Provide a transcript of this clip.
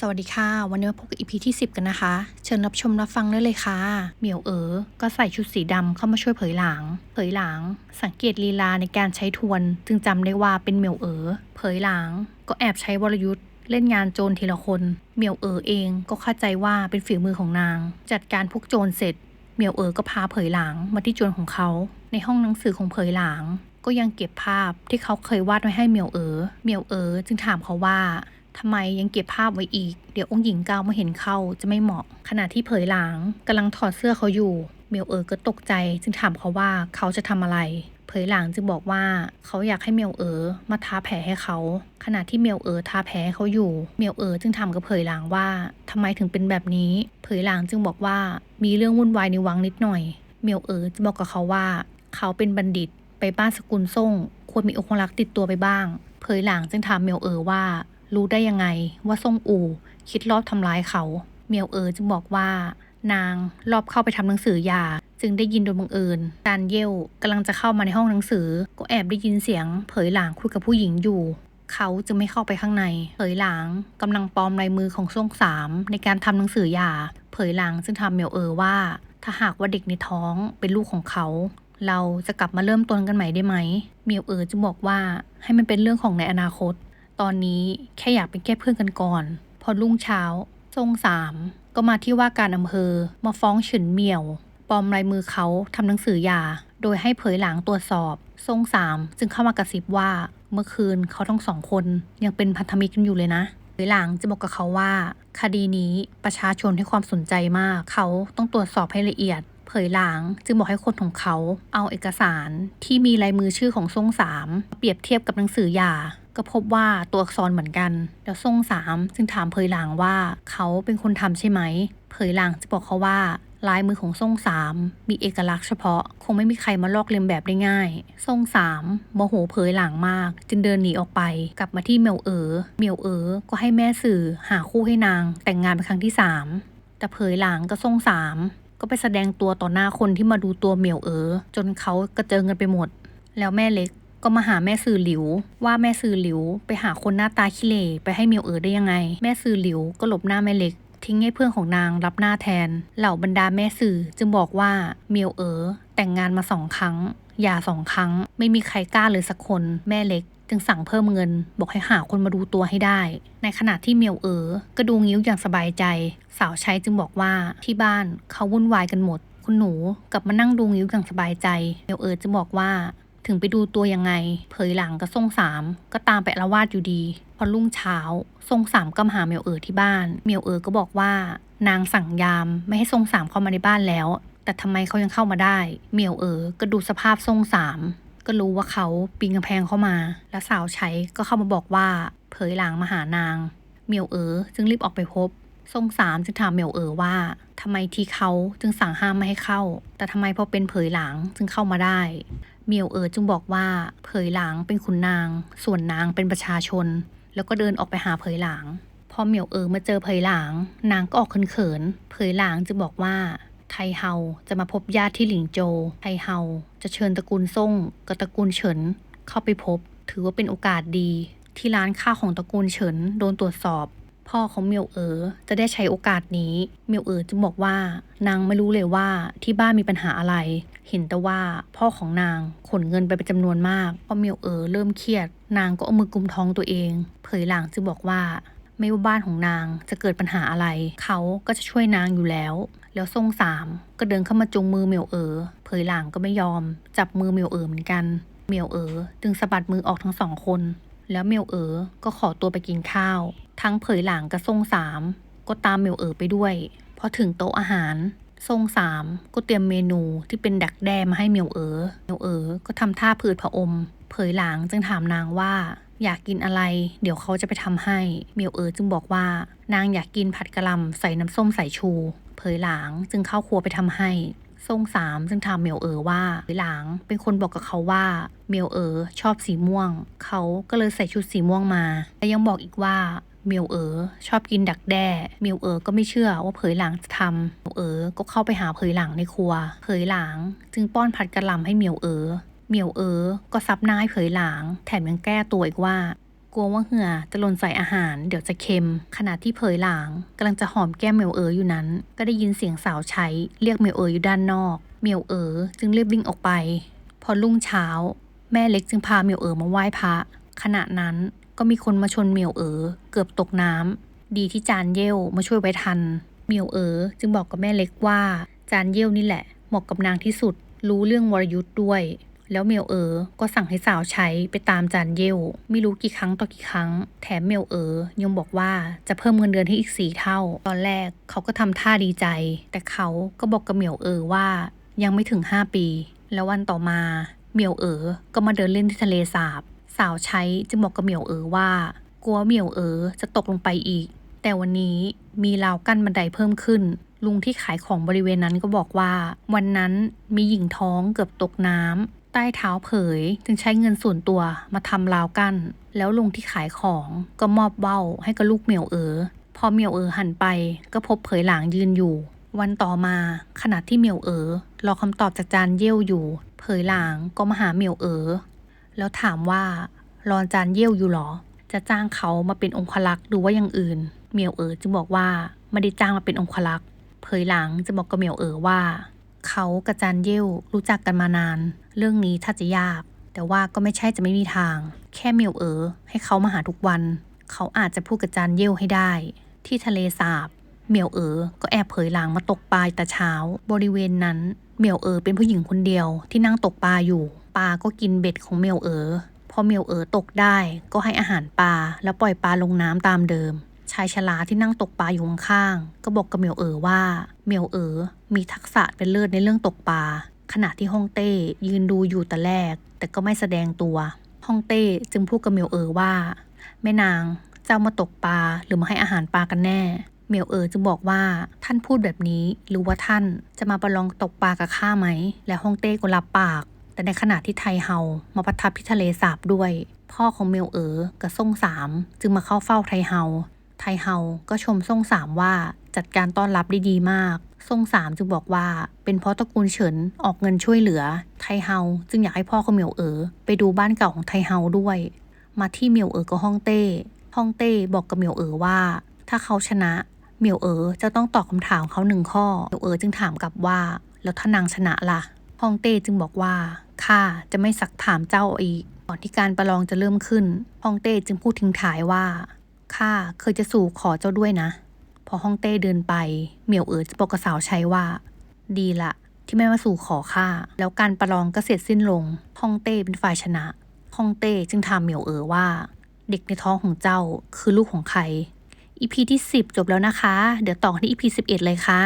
สวัสดีค่ะ วันนี้มาพบกับอีพีที่ 10 กันนะคะ เชิญรับชมรับฟังได้เลยค่ะ เหมียวเอ๋อก็ใส่ชุดสีดำเข้ามาช่วยเผยหลางเผยหลางสังเกตลีลาในการใช้ทวน จึงจำได้ว่าเป็นเหมียวเอ๋อเผยหลางก็แอบใช้วรยุทธ์เล่นงานโจรทีละคน เหมียวเอ๋อเองก็เข้าใจว่าเป็นฝีมือของนาง จัดการพวกโจรเสร็จ เหมียวเอ๋อก็พาเผยหลางมาที่โจรของเขา ในห้องหนังสือของเผยหลางก็ยังเก็บภาพที่เขาเคยวาดไว้ให้เหมียวเอ๋อเหมียวเอ๋อจึงถามเขาว่า ทำไมยังเก็บภาพไว้อีก เดี๋ยวองค์หญิงก้าวมาเห็นเข้าจะไม่เหมาะ ขณะที่เผยหลางกำลังถอดเสื้อเขาอยู่ เมียวเอ๋อก็ตกใจจึงถามเขาว่าเขาจะทำอะไร เผยหลางจึงบอกว่าเขาอยากให้เมียวเอ๋อมาทาแผลให้เขา ขณะที่เมียวเอ๋อทาแผลเขาอยู่ เมียวเอ๋อจึงถามกับเผยหลางว่าทำไมถึงเป็นแบบนี้ เผยหลางจึงบอกว่ามีเรื่องวุ่นวายในวังนิดหน่อย เมียวเอ๋อจะบอกกับเขาว่า เขาเป็นบัณฑิตไปบ้านสกุลส่งควรมีองครักษ์ติดตัวไปบ้าง เผยหลางจึงถามเมียวเอ๋อว่า รู้ได้ยังไงว่าซ่งอู่คิดรอบทำร้ายเขาเมียวเอ๋อจึงบอกว่า นางรอบเข้าไปทำหนังสือยา จึงได้ยินโดยบังเอิญดานเย่วกำลังจะเข้ามาในห้องหนังสือ ก็แอบได้ยินเสียง เผยหลางคุยกับผู้หญิงอยู่ เขาจึงไม่เข้าไปข้างใน เผยหลางกำลังปลอมลายมือของซ่งสามในการทำหนังสือยา เผยหลางจึงทำเมียวเอ๋อว่า ถ้าหากว่าเด็กในท้องเป็นลูกของเขาเราจะกลับมาเริ่มต้นกันใหม่ได้ไหม เมียวเอ๋อจึงบอกว่าให้มันเป็นเรื่องของในอนาคต ตอนนี้แค่อยากเป็นแค่เพื่อนกันก่อน พอรุ่งเช้า ทรงสามก็มาที่ว่าการอำเภอมาฟ้องเฉินเหมี่ยวปลอมลายมือเขาทำหนังสือยาโดยให้เผยหลังตรวจสอบ ทรงสามจึงเข้ามากระซิบว่าเมื่อคืนเขาทั้งสองคนยังเป็นพันธมิตรกันอยู่เลยนะเผยหลังจะบอกกับเขาว่า คดีนี้ประชาชนให้ความสนใจมาก เขาต้องตรวจสอบให้ละเอียดเผยหลางจึงบอกให้คนของเขาเอาเอกสารที่มีลายมือชื่อของทรงสามเปรียบเทียบกับหนังสือยา ก็พบว่าตัวอักษรเหมือนกัน แล้วทรงสามจึงถามเผยหลางว่าเขาเป็นคนทำใช่ไหม เผยหลางจะบอกเขาว่าลายมือของทรงสามมีเอกลักษณ์เฉพาะ คงไม่มีใครมาลอกเลียนแบบได้ง่าย ทรงสามโมโหเผยหลางมาก จึงเดินหนีออกไป กลับมาที่เมียวเอ๋อเมียวเอ๋อก็ให้แม่สื่อหาคู่ให้นาง แต่งงานเป็นครั้งที่สามแต่เผยหลางก็ทรงสามก็ไปแสดงตัวต่อหน้าคนที่มาดูตัวเมียวเอ๋อจนเขากระเจิงกันไปหมด แล้วแม่เล็ก ก็มาหาแม่สื่อหลิว ว่าแม่สื่อหลิว ไปหาคนหน้าตาขี้เหร่ไปให้เมียวเอ๋อได้ยังไง แม่สื่อหลิวก็หลบหน้าแม่เล็ก ทิ้งให้เพื่อนของนางรับหน้าแทน เหล่าบรรดาแม่สื่อจึงบอกว่าเมียวเอ๋อแต่งงานมาสองครั้งหย่าสองครั้ง ไม่มีใครกล้าเลยสักคนแม่เล็กจึงสั่งเพิ่มเงิน บอกให้หาคนมาดูตัวให้ได้ ในขณะที่เมียวเอ๋อก็ดูงิ้วอย่างสบายใจ สาวใช้จึงบอกว่าที่บ้านเขาวุ่นวายกันหมด คุณหนูกลับมานั่งดูงิ้วอย่างสบายใจ เมียวเอ๋อจึงบอกว่า ถึงไปดูตัวยังไง เผยหลังกับทรงสามก็ตามไปอาละวาดอยู่ดี พอรุ่งเช้า ทรงสามก็มาหาเมียวเอ๋อที่บ้าน เมียวเอ๋อก็บอกว่า นางสั่งยามไม่ให้ทรงสามเข้ามาในบ้านแล้ว แต่ทำไมเขายังเข้ามาได้ เมียวเอ๋อก็ดูสภาพทรงสามก็รู้ว่าเขาปีนกำแพงเข้ามา แล้วสาวใช้ก็เข้ามาบอกว่า เผยหลังมาหานาง เมียวเอ๋อจึงรีบออกไปพบทรงสามจึงถามเหมียวเอ๋อว่าทำไมที่เขาจึงสั่งห้ามไม่ให้เข้า แต่ทำไมพอเป็นเผยหลังจึงเข้ามาได้ เมียวเอ๋อจึงบอกว่าเผยหลังเป็นขุนนาง ส่วนนางเป็นประชาชน แล้วก็เดินออกไปหาเผยหลังพอเหมียวเอ๋อมาเจอเผยหลังนางก็ออกเขินๆเผยหลังจึงบอกว่า ไทเฮาจะมาพบญาติที่หลิงโจ ไทเฮาจะเชิญตระกูลซ่งกับตระกูลเฉินเข้าไปพบ ถือว่าเป็นโอกาสดี ที่ร้านข้าวของตระกูลเฉินโดนตรวจสอบ พ่อของเมียวเอ๋อจะได้ใช้โอกาสนี้ เมียวเอ๋อจึงบอกว่านางไม่รู้เลยว่าที่บ้านมีปัญหาอะไร เห็นแต่ว่าพ่อของนางขนเงินไปเป็นจำนวนมากพอเมียวเอ๋อเริ่มเครียด นางก็เอามือกุมท้องตัวเอง เผยหลังจึงบอกว่า ไม่ว่าบ้านของนางจะเกิดปัญหาอะไร เขาก็จะช่วยนางอยู่แล้ว แล้วทรงสามก็เดินเข้ามาจุงมือเมียวเอ๋อเผยหลังก็ไม่ยอม จับมือเมียวเอ๋อเหมือนกันเมียวเอ๋อจึงสะบัดมือออกทั้งสองคน แล้วเมียวเอ๋อก็ขอตัวไปกินข้าว ทั้งเผยหลังกับทรงสามก็ตามเมียวเอ๋อไปด้วยพอถึงโต๊ะอาหาร ทรงสามก็เตรียมเมนูที่เป็นดักแด้มาให้เมียวเอ๋อเมียวเอ๋อก็ทำท่าผืดผอม เผยหลังจึงถามนางว่า อยากกินอะไร เดี๋ยวเขาจะไปทำให้ เมียวเอ๋อจึงบอกว่า นางอยากกินผัดกะหล่ำใส่น้ำส้มสายชู เผยหลางจึงเข้าครัวไปทำให้ ทรงสามจึงถามเมียวเอ๋อว่าเผยหลางเป็นคนบอกกับเขาว่าเมียวเอ๋อชอบสีม่วง เขาก็เลยใส่ชุดสีม่วงมา และยังบอกอีกว่าเมียวเอ๋อชอบกินดักแด้เมียวเอ๋อก็ไม่เชื่อว่าเผยหลางจะทำเมียวเอ๋อก็เข้าไปหาเผยหลางในครัว เผยหลางจึงป้อนผัดกระหล่ำให้เมียวเอ๋อเมียวเอ๋อก็ซับหน้าให้เผยหลางแถมยังแก้ตัวอีกว่า กลัวว่าเหงื่อจะหล่นใส่อาหาร เดี๋ยวจะเค็ม ขณะที่เผยหลางกำลังจะหอมแก้มเหมียวเอ๋ออยู่นั้น ก็ได้ยินเสียงสาวใช้ เรียกเหมียวเอ๋ออยู่ด้านนอกเหมียวเอ๋อจึงรีบวิ่งออกไป พอรุ่งเช้า แม่เล็กจึงพาเหมียวเอ๋อมาไหว้พระขณะนั้นก็มีคนมาชนเหมียวเอ๋อเกือบตกน้ำดีที่จานเย่วมาช่วยไว้ทันเหมียวเอ๋อจึงบอกกับแม่เล็กว่า จานเย่วนี่แหละเหมาะกับนางที่สุด รู้เรื่องวรยุทธ์ด้วย แล้วเมียวเอ๋อก็สั่งให้สาวใช้ไปตามจานเย่ยวไม่รู้กี่ครั้งต่อกี่ครั้ง แถมเมียวเอ๋อยังบอกว่าจะเพิ่มเงินเดือนให้อีกสี่เท่า ตอนแรกเขาก็ทำท่าดีใจ แต่เขาก็บอกกับเมียวเอ๋อว่ายังไม่ถึง5ปี แล้ววันต่อมาเมียวเอ๋อก็มาเดินเล่นที่ทะเลสาบ สาวใช้จึงบอกกับเมียวเอ๋อว่า กลัวเมียวเอ๋อจะตกลงไปอีก แต่วันนี้มีราวกั้นบันไดเพิ่มขึ้น ลุงที่ขายของบริเวณนั้นก็บอกว่า วันนั้นมีหญิงท้องเกือบตกน้ำ ใต้เท้าเผยจึงใช้เงินส่วนตัวมาทำราวกั้นแล้วลุงที่ขายของก็มอบเบ้าให้กับลูกเหมียวเอ๋อพอเหมียวเอ๋อหันไปก็พบเผยหลางยืนอยู่ วันต่อมาขณะที่เหมียวเอ๋อรอคำตอบจากจานเย่ยวอยู่ เผยหลางก็มาหาเหมียวเอ๋อแล้วถามว่ารอนจานเย่ยวอยู่หรอ จะจ้างเขามาเป็นองคลักษ์หรือว่าอย่างอื่นเหมียวเอ๋อจึงบอกว่าไม่ได้จ้างมาเป็นองคลักษ์เผยหลังจะบอกกับเหมียวเอ๋อว่า เขากับจานเย่วรู้จักกันมานาน เรื่องนี้ถ้าจะยาก แต่ว่าก็ไม่ใช่จะไม่มีทาง แค่เมียวเอ๋อให้เขามาหาทุกวัน เขาอาจจะพูดกับจานเย่วให้ได้ ที่ทะเลสาบเหมียวเอ๋อก็แอบเผยหลังมาตกปลาแต่เช้า บริเวณนั้นเหมียวเอ๋อเป็นผู้หญิงคนเดียวที่นั่งตกปลาอยู่ปลาก็กินเบ็ดของเหมียวเอ๋อพอเหมียวเอ๋อตกได้ ก็ให้อาหารปลาแล้วปล่อยปลาลงน้ำตามเดิม ชายชราที่นั่งตกปลาอยู่ข้างๆก็บอกกับเหมียวเอ๋อว่าเหมียวเอ๋อมีทักษะเป็นเลิศในเรื่องตกปลาขณะที่ฮ่องเต้ยืนดูอยู่แต่แรก แต่ก็ไม่แสดงตัวฮ่องเต้จึงพูดกับเหมียวเอ๋อว่า แม่นางเจ้ามาตกปลาหรือมาให้อาหารปลากันแน่เหมียวเอ๋อจึงบอกว่าท่านพูดแบบนี้หรือว่าท่านจะมาประลองตกปลากับข้าไหม และฮ่องเต้ก็รับปาก แต่ในขณะที่ไทเฮามาประทับที่ทะเลสาบด้วย พ่อของเมียวเอ๋อกับซ่งสาม จึงมาเข้าเฝ้าไทเฮา ไทเฮาก็ชมซ่งสามว่าจัดการต้อนรับได้ดีมากซ่งสามจึงบอกว่า เป็นเพราะตระกูลเฉินออกเงินช่วยเหลือ ไทเฮาจึงอยากให้พ่อของเหมียวเอ๋อไปดูบ้านเก่าของไทเฮาด้วย มาที่เหมียวเอ๋อกับฮ่องเต้ฮ่องเต้บอกกับเหมียวเอ๋อว่า ถ้าเขาชนะเหมียวเอ๋อจะต้องตอบคำถามเขาหนึ่งข้อเหมียวเอ๋อจึงถามกลับว่า แล้วถ้านางชนะล่ะฮ่องเต้จึงบอกว่าข้าจะไม่สักถามเจ้าอีกก่อนที่การประลองจะเริ่มขึ้นฮ่องเต้จึงพูดทิ้งท้ายว่า ข้าเคยจะสู่ขอเจ้าด้วยนะ พอฮ่องเต้เดินไป เหมียวเอ๋อจะบอกกับสาวใช้ว่า ดีละที่ไม่มาสู่ขอข้าแล้วการประลองก็เสร็จสิ้นลงฮ่องเต้เป็นฝ่ายชนะฮ่องเต้จึงถามเหมียวเอ๋อว่า เด็กในท้องของเจ้าคือลูกของใครอีพีที่ 10 จบแล้วนะคะ เดี๋ยวต่อที่อีพี11 เลยค่ะ